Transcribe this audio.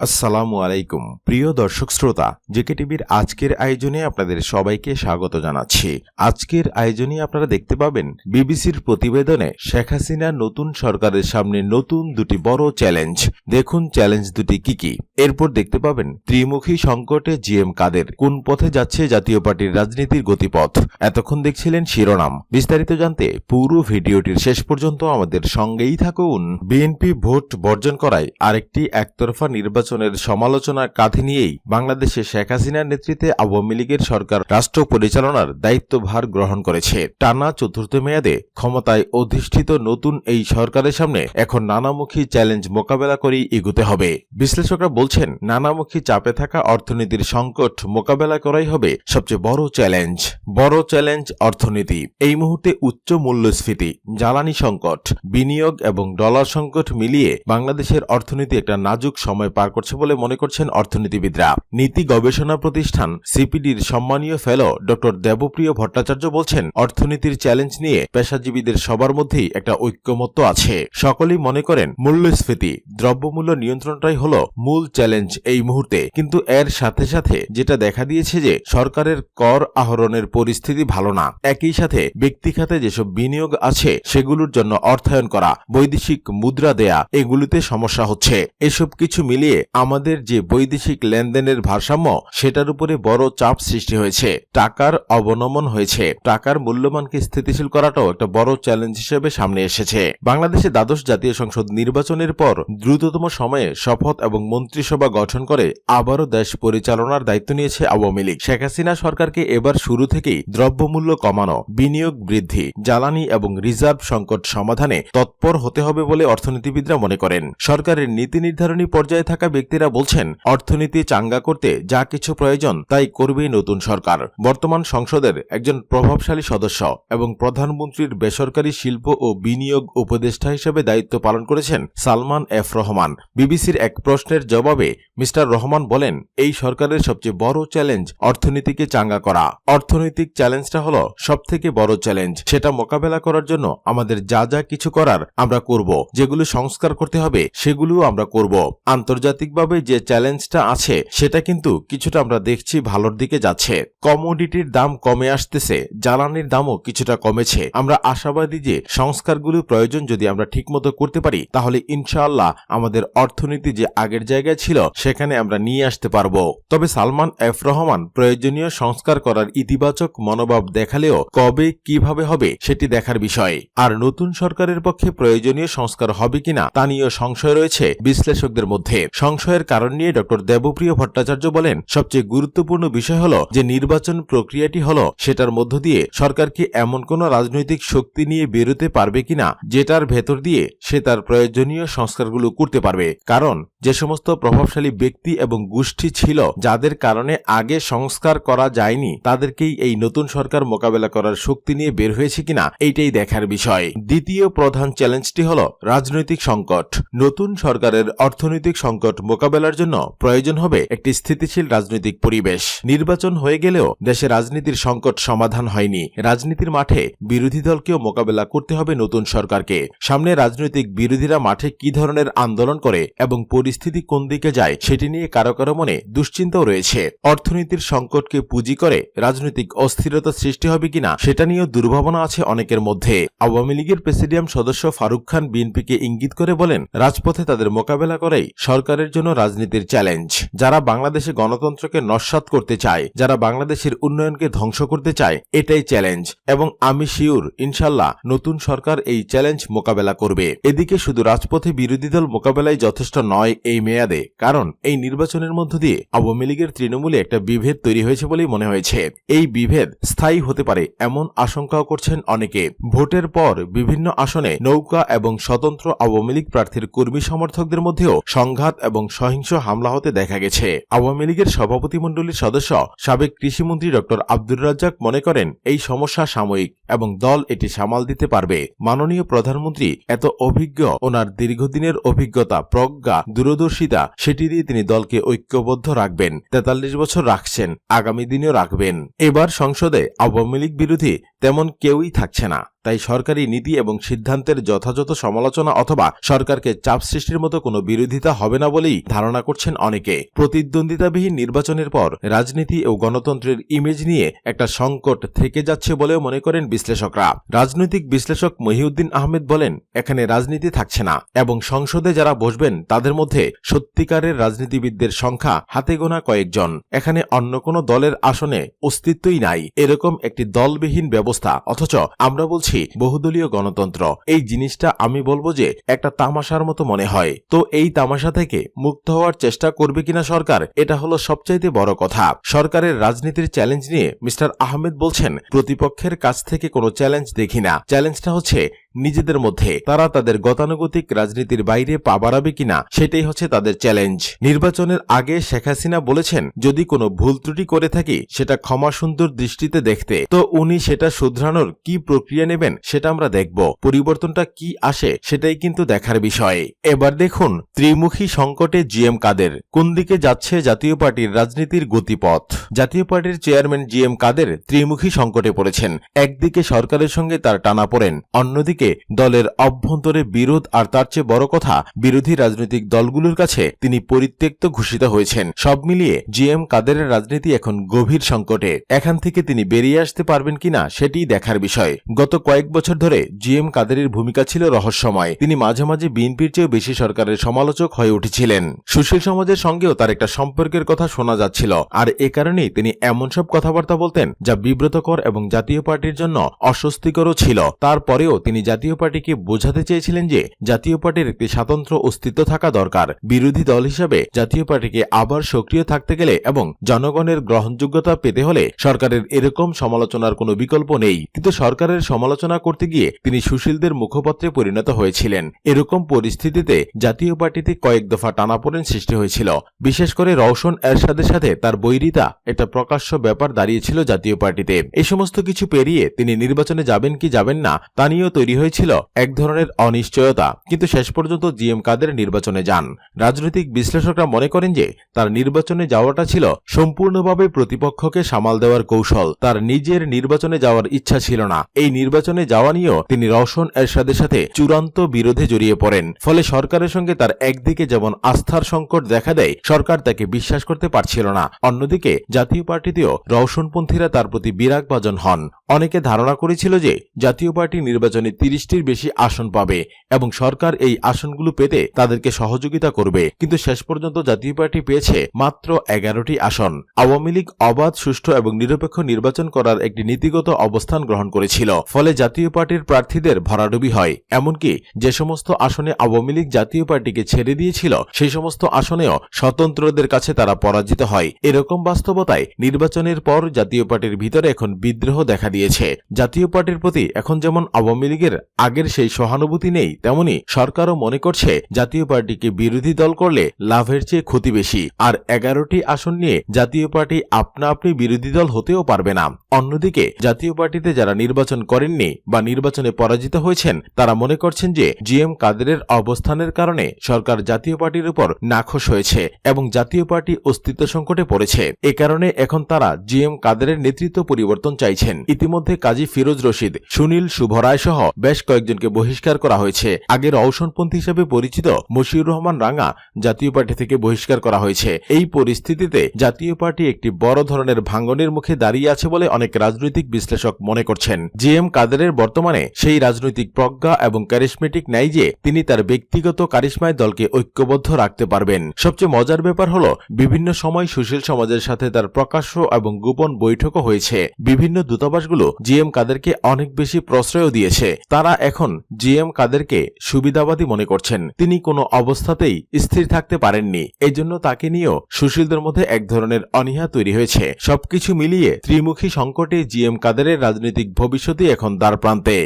আসসালামু আলাইকুম। প্রিয় দর্শক শ্রোতা, জেকে টিভির আজকের আয়োজনে আপনাদের সবাইকে স্বাগত জানাচ্ছি। আজকের আয়োজনে আপনারা দেখতে পাবেন বিবিসির প্রতিবেদনে শেখ হাসিনার নতুন সরকারের সামনে নতুন দুটি বড় চ্যালেঞ্জ। দেখুন চ্যালেঞ্জ দুটি কি কি। এরপর দেখতে পাবেন ত্রিমুখী সংকটে জিএম কাদের কোন পথে যাচ্ছে জাতীয় পার্টির রাজনীতির গতিপথ। এতক্ষণ দেখছিলেন শিরোনাম। বিস্তারিত জানতে পুরো ভিডিওটির শেষ পর্যন্ত আমাদের সঙ্গেই থাকুন। বিএনপি ভোট বর্জন করায় আরেকটি একতরফা নির্বাচনের সমালোচনা কাঁধে নিয়েই বাংলাদেশে শেখ হাসিনার নেতৃত্বে আওয়ামী লীগের সরকার রাষ্ট্র পরিচালনার দায়িত্বভার গ্রহণ করেছে। টানা চতুর্থ মেয়াদে ক্ষমতায় অধিষ্ঠিত নতুন এই সরকারের সামনে এখন নানামুখী চ্যালেঞ্জ মোকাবেলা করেই এগুতে হবে। বিশ্লেষকরা বলছেন, নানামুখী চাপে থাকা অর্থনীতির সংকট মোকাবেলা করাই হবে সবচেয়ে বড় চ্যালেঞ্জ। বড় চ্যালেঞ্জ অর্থনীতি। এই মুহূর্তে উচ্চ মূল্যস্ফীতি, জ্বালানি সংকট, বিনিয়োগ এবং ডলার সংকট মিলিয়ে বাংলাদেশের অর্থনীতি একটা নাজুক সময় পার করছে বলে মনে করছেন অর্থনীতিবিদরা। নীতি গবেষণা প্রতিষ্ঠান সিপিডির সম্মানীয় ফেলো ডক্টর দেবপ্রিয় ভট্টাচার্য বলছেন, অর্থনীতির চ্যালেঞ্জ নিয়ে পেশাজীবীদের সবার মধ্যেই একটা ঐক্যমত্য আছে। সকলেই মনে করেন মূল্যস্ফীতি, দ্রব্যমূল্য নিয়ন্ত্রণটাই হল মূল চ্যালেঞ্জ এই মুহূর্তে। কিন্তু এর সাথে সাথে যেটা দেখা দিয়েছে যে সরকারের কর আহরণের পরিস্থিতি ভালো না। একই সাথে ব্যক্তি খাতে যেসব বিনিয়োগ আছে, সেগুলোর জন্য অর্থায়ন করা, বৈদেশিক মুদ্রা দেয়া, এগুলিতে সমস্যা হচ্ছে। এসব কিছু মিলিয়ে আমাদের যে বৈদেশিক লেনদেনের ভারসাম্য, সেটার উপরে বড় চাপ সৃষ্টি হয়েছে। টাকার অবনমন হয়েছে। টাকার মূল্যমানকে স্থিতিশীল করাটাও একটা বড় চ্যালেঞ্জ হিসেবে সামনে এসেছে। বাংলাদেশে দ্বাদশ জাতীয় সংসদ নির্বাচনের পর দ্রুততম সময়ে শপথ এবং মন্ত্রিসভা গঠন করে আবারও দেশ পরিচালনার দায়িত্ব নিয়েছে আওয়ামী লীগ। শেখ হাসিনা সরকারকে এবার শুরু থেকেই দ্রব্যমূল্য কমানো, বিনিয়োগ বৃদ্ধি, জ্বালানি এবং রিজার্ভ সংকট সমাধানে তৎপর হতে হবে বলে অর্থনীতিবিদরা মনে করেন। সরকারের নীতি নির্ধারণী পর্যায়ে থাকা ব্যক্তিরা বলছেন, অর্থনীতি চাঙ্গা করতে যা কিছু প্রয়োজন তাই করবেই নতুন সরকার। বর্তমান সংসদের একজন প্রভাবশালী সদস্য এবং প্রধানমন্ত্রীর বেসরকারি শিল্প ও বিনিয়োগ উপদেষ্টা হিসেবে দায়িত্ব পালন করেছেন সালমান এফ রহমান। বিবিসির এক প্রশ্নের জবাবে মিস্টার রহমান বলেন, এই সরকারের সবচেয়ে বড় চ্যালেঞ্জ অর্থনীতিকে চাঙ্গা করা। অর্থনৈতিক চ্যালেঞ্জটা হলো সবথেকে বড় চ্যালেঞ্জ। সেটা মোকাবেলা করার জন্য আমাদের যা যা কিছু করার আমরা করব। যেগুলো সংস্কার করতে হবে, সেগুলোও আমরা করব। আন্তর্জাতিকভাবে যে চ্যালেঞ্জটা আছে, সেটা কিন্তু কিছুটা আমরা দেখছি ভালোর দিকে যাচ্ছে। কমোডিটির দাম কমে আসতেছে, জ্বালানির দামও কিছুটা কমেছে। আমরা আশাবাদী যে সংস্কারগুলো প্রয়োজন যদি আমরা ঠিকমতো করতে পারি, তাহলে ইনশাআল্লাহ আমাদের অর্থনীতি যে আগের জায়গায় ছিল, সেখানে আমরা নিয়ে আসতে পারব। তবে সালমান এফ রহমান প্রয়োজনীয় সংস্কার করার ইতিবাচক মনোভাব দেখালেও কবে কীভাবে হবে, সেটি দেখার বিষয়। আর নতুন সরকারের পক্ষে প্রয়োজনীয় সংস্কার হবে কিনা, তা নিয়েও সংশয় রয়েছে বিশ্লেষকদের মধ্যে। সংশয়ের কারণ নিয়ে ডক্টর দেবপ্রিয় ভট্টাচার্য বলেন, সবচেয়ে গুরুত্বপূর্ণ বিষয় হল যে নির্বাচন প্রক্রিয়াটি হল সেটার মধ্য দিয়ে সরকার কি এমন কোন রাজনৈতিক শক্তি নিয়ে বেরোতে পারবে কিনা, যেটার ভেতর দিয়ে সে তার প্রয়োজনীয় সংস্কারগুলো করতে পারবে। কারণ যে সমস্ত প্রভাবশালী ব্যক্তি এবং গোষ্ঠী ছিল, যাদের কারণে আগে সংস্কার করা যায়নি, তাদেরকেই এই নতুন সরকার মোকাবেলা করার শক্তি নিয়ে বের হয়েছে কিনা, এইটাই দেখার বিষয়। দ্বিতীয় প্রধান চ্যালেঞ্জটি হল রাজনৈতিক সংকট। নতুন সরকারের অর্থনৈতিক সংকট মোকাবেলার জন্য প্রয়োজন হবে একটি স্থিতিশীল রাজনৈতিক পরিবেশ। নির্বাচন হয়ে গেলেও দেশে রাজনীতির সংকট সমাধান হয়নি। রাজনীতির মাঠে বিরোধী দলকেও মোকাবেলা করতে হবে নতুন সরকারকে। সামনে রাজনৈতিক বিরোধীরা মাঠে কি ধরনের আন্দোলন করে এবং পরিস্থিতি কোন দিকে যায় সেটি নিয়ে কারও কারও মনে দুশ্চিন্তাও রয়েছে। অর্থনীতির সংকটকে পুঁজি করে রাজনৈতিক অস্থিরতা সৃষ্টি হবে কিনা সেটা নিয়েও দুর্ভাবনা আছে অনেকের মধ্যে। আওয়ামী লীগের প্রেসিডিয়াম সদস্য ফারুক খান বিএনপিকে ইঙ্গিত করে বলেন, রাজপথে তাদের মোকাবেলা করেই সরকারের জন্য রাজনীতির চ্যালেঞ্জ। যারা বাংলাদেশে গণতন্ত্রকে নস্বাত করতে চায়, যারা বাংলাদেশের উন্নয়নকে ধ্বংস করতে চায়, এটাই চ্যালেঞ্জ। এবং আমি শিওর, ইনশাল্লাহ, নতুন সরকার এই চ্যালেঞ্জ মোকাবেলা করবে। এদিকে শুধু রাজপথে বিরোধী দল মোকাবেলায় যথেষ্ট নয় এই মেয়াদে, কারণ এই নির্বাচনের মধ্য দিয়ে আওয়ামী লীগের তৃণমূলে একটা বিভেদ তৈরি হয়েছে বলেই মনে হয়েছে। এই বিভেদ স্থায়ী হতে পারে এমন আশঙ্কাও করছেন অনেকে। ভোটের পর বিভিন্ন আসনে নৌকা এবং স্বতন্ত্র আওয়ামী লীগ প্রার্থীর কর্মী সমর্থকদের মধ্যেও সংঘাত এবং সহিংস হামলা হতে দেখা গেছে। আওয়ামী লীগের সভাপতিমণ্ডলীর সদস্য, সাবেক কৃষিমন্ত্রী ডক্টর আব্দুর রাজ্জাক মনে করেন, এই সমস্যা সাময়িক এবং দল এটি সামাল দিতে পারবে। মাননীয় প্রধানমন্ত্রী এত অভিজ্ঞ, ওনার দীর্ঘদিনের অভিজ্ঞতা, প্রজ্ঞা দূরদর্শিতা, সেটি দিয়ে তিনি দলকে ঐক্যবদ্ধ রাখবেন, তেতাল্লিশ বছর রাখছেন, আগামী দিনেও রাখবেন। এবার সংসদে আওয়ামী লীগ বিরোধী তেমন কেউই থাকছে না। তাই সরকারি নীতি এবং সিদ্ধান্তের যথাযথ সমালোচনা অথবা সরকারকে চাপ সৃষ্টির মতো কোনো বিরোধিতা হবে না বলেই ধারণা করছেন অনেকে। প্রতিদ্বন্দ্বিতাবিহীন নির্বাচনের পর রাজনীতি ও গণতন্ত্রের ইমেজ নিয়ে একটা সংকট থেকে যাচ্ছে বলেও মনে করেন বিশ্লেষকরা। রাজনৈতিক বিশ্লেষক মহিউদ্দিন আহমেদ বলেন, এখানে রাজনীতি থাকছে না এবং সংসদে যারা বসবেন তাদের মধ্যে সত্যিকারের রাজনীতিবিদদের সংখ্যা হাতে গোনা কয়েকজন। এখানে অন্য কোনো দলের আসনে অস্তিত্বই নাই। এরকম একটি দলবিহীন ব্যবস্থা অথচ আমরা বলছি, বহুদলীয় গণতন্ত্র। এই জিনিসটা আমি বলব যে, একটা তামাশার মতো মনে হয়। তো এই তামাশা থেকে মুক্ত হওয়ার চেষ্টা করবে কিনা সরকার, এটা হলো সবচাইতে বড় কথা। সরকারের রাজনীতির চ্যালেঞ্জ নিয়ে মিস্টার আহমেদ বলছেন, প্রতিপক্ষের কাছ থেকে কোনো চ্যালেঞ্জ দেখি না। চ্যালেঞ্জটা হচ্ছে নিজেদের মধ্যে। তারা তাদের গতানুগতিক রাজনীতির বাইরে পা বাড়াবে কিনা, সেটাই হচ্ছে তাদের চ্যালেঞ্জ নির্বাচনের আগে শেখ হাসিনা বলেছেন, যদি কোনো ভুল ত্রুটি করে থাকি, সেটা ক্ষমা সুন্দর দৃষ্টিতে দেখতে। তো উনি সেটা শুধরানোর কি প্রক্রিয়া নেবেন, সেটা আমরা দেখব। পরিবর্তনটা কি আসে, সেটাই কিন্তু দেখার বিষয়। এবার দেখুন, ত্রিমুখী সংকটে জিএম কাদের? কোন দিকে যাচ্ছে জাতীয় পার্টির রাজনীতির গতিপথ? জাতীয় পার্টির চেয়ারম্যান জিএম কাদের ত্রিমুখী সংকটে পড়েছেন। একদিকে সরকারের সঙ্গে তার টানা পড়েন, অন্যদিকে দলের অভ্যন্তরে বিরোধ আর তার চেয়ে বড় কথা, বিরোধী রাজনৈতিক দলগুলোর কাছে তিনি পরিত্যক্ত ঘোষিত হয়েছেন। সব মিলিয়ে জিএম কাদেরের রাজনীতি এখন গভীর সংকটে। এখান থেকে তিনি বেরিয়ে আসতে পারবেন কিনা সেটিই দেখার বিষয়। গত কয়েক বছর ধরে জিএম কাদেরের ভূমিকা ছিল রহস্যময়। তিনি মাঝে মাঝে বিএনপির চেয়েও বেশি সরকারের সমালোচক হয়ে উঠেছিলেন। সুশীল সমাজের সঙ্গেও তার একটা সম্পর্কের কথা শোনা যাচ্ছিল। আর এ কারণেই তিনি এমন সব কথাবার্তা বলতেন যা বিব্রতকর এবং জাতীয় পার্টির জন্য অস্বস্তিকরও ছিল। তারপরেও তিনি জাতীয় পার্টিকে বোঝাতে চেয়েছিলেন যে জাতীয় পার্টির একটি স্বাতন্ত্র অস্তিত্ব থাকা দরকার। বিরোধী দল হিসাবে জাতীয় পার্টিকে আবার সক্রিয় থাকতে গেলে এবং জনগণের গ্রহণযোগ্যতা পেতে হলে সরকারের এরকম সমালোচনার কোনো বিকল্প নেই। কিন্তু সরকারের সমালোচনা করতে গিয়ে তিনি সুশীলদের মুখপত্রে পরিণত হয়েছিলেন। এরকম পরিস্থিতিতে জাতীয় পার্টিতে কয়েক দফা টানাপোড়েন সৃষ্টি হয়েছিল। বিশেষ করে রওশন এরশাদের সাথে তার বৈরিতা একটা প্রকাশ্য ব্যাপার দাঁড়িয়েছিল জাতীয় পার্টিতে। এই সমস্ত কিছু পেরিয়ে তিনি নির্বাচনে যাবেন কি যাবেন না, তা নিয়েও তৈরি হয়েছিল এক ধরনের অনিশ্চয়তা। কিন্তু শেষ পর্যন্ত জিএম কাদের নির্বাচনে যান। রাজনৈতিক বিশ্লেষকরা মনে করেন যে, তার নির্বাচনে যাওয়াটা ছিল সম্পূর্ণভাবে প্রতিপক্ষকে সামাল দেওয়ার কৌশল। তার নিজের নির্বাচনে যাওয়ার ইচ্ছা ছিল না। এই নির্বাচনে যাওয়া নিয়েও তিনি রওশন এরশাদের সাথে চূড়ান্ত বিরোধে জড়িয়ে পড়েন। ফলে সরকারের সঙ্গে তার একদিকে যেমন আস্থার সংকট দেখা দেয়, সরকার তাকে বিশ্বাস করতে পারছিল না। অন্যদিকে জাতীয় পার্টিতেও রওশনপন্থীরা তার প্রতি বিরাগ বিরাগভাজন হন। অনেকে ধারণা করেছিল যে, জাতীয় পার্টি নির্বাচনে তিরিশটির বেশি আসন পাবে এবং সরকার এই আসনগুলো পেতে তাদেরকে সহযোগিতা করবে। কিন্তু শেষ পর্যন্ত জাতীয় পার্টি পেয়েছে মাত্র এগারোটি আসন। আওয়ামী লীগ অবাধ, সুষ্ঠু এবং নিরপেক্ষ নির্বাচন করার একটি নীতিগত অবস্থান গ্রহণ করেছিল। ফলে জাতীয় পার্টির প্রার্থীদের ভরাডুবি হয়। এমনকি যে সমস্ত আসনে আওয়ামী লীগ জাতীয় পার্টিকে ছেড়ে দিয়েছিল, সেই সমস্ত আসনেও স্বতন্ত্রদের কাছে তারা পরাজিত হয়। এরকম বাস্তবতায় নির্বাচনের পর জাতীয় পার্টির ভিতরে এখন বিদ্রোহ দেখা দিয়েছে। জাতীয় পার্টির প্রতি এখন যেমন আওয়ামী লীগের আগের সেই সহানুভূতি নেই, তেমনি সরকারও মনে করছে জাতীয় পার্টিকে বিরোধী দল করলে লাভের চেয়ে ক্ষতি বেশি। আর এগারোটি আসন নিয়ে জাতীয় পার্টি আপনা আপনি বিরোধী দল হতেও পারবে না। অন্যদিকে, জাতীয় পার্টিতে যারা নির্বাচন করেননি বা নির্বাচনে পরাজিত হয়েছেন, তারা মনে করছেন যে জিএম কাদেরের অবস্থানের কারণে সরকার জাতীয় পার্টির উপর নাখোশ হয়েছে এবং জাতীয় পার্টি অস্তিত্ব সংকটে পড়েছে। এ কারণে এখন তারা জিএম কাদেরের নেতৃত্ব পরিবর্তন চাইছেন। ইতিমধ্যে কাজী ফিরোজ রশিদ, সুনীল শুভরায় সহ বেশ কয়েকজনকে বহিষ্কার করা হয়েছে। আগের অবসরপন্থী হিসেবে পরিচিত মশিউর রহমান রাঙ্গা জাতীয় পার্টি থেকে বহিষ্কার করা হয়েছে। এই পরিস্থিতিতে জাতীয় পার্টি একটি বড় ধরনের ভাঙ্গনের মুখে দাঁড়িয়ে আছে বলে অনেক রাজনৈতিক বিশ্লেষক মনে করছেন। জি এম কাদেরের বর্তমানে সেই রাজনৈতিক প্রজ্ঞা এবং ক্যারিসমেটিক নাই যে তিনি তার ব্যক্তিগত কারিশ্মায় দলকে ঐক্যবদ্ধ রাখতে পারবেন। সবচেয়ে মজার ব্যাপার হল, বিভিন্ন সময় সুশীল সমাজের সাথে তার প্রকাশ্য এবং গোপন বৈঠকও হয়েছে। বিভিন্ন দূতাবাসগুলো জি এম কাদেরকে অনেক বেশি প্রশ্রয় দিয়েছে। তারা এখন জিএম কাদেরকে সুবিধাবাদী মনে করছেন। তিনি কোনো অবস্থাতেই স্থির থাকতে পারেননি। এজন্য তাকে নিয়েও সুশীলদের মধ্যে এক ধরনের অনীহা তৈরি হয়েছে। সবকিছু মিলিয়ে ত্রিমুখী সংকটে জিএম কাদেরের রাজনৈতিক ভবিষ্যতই এখন দ্বার প্রান্তে।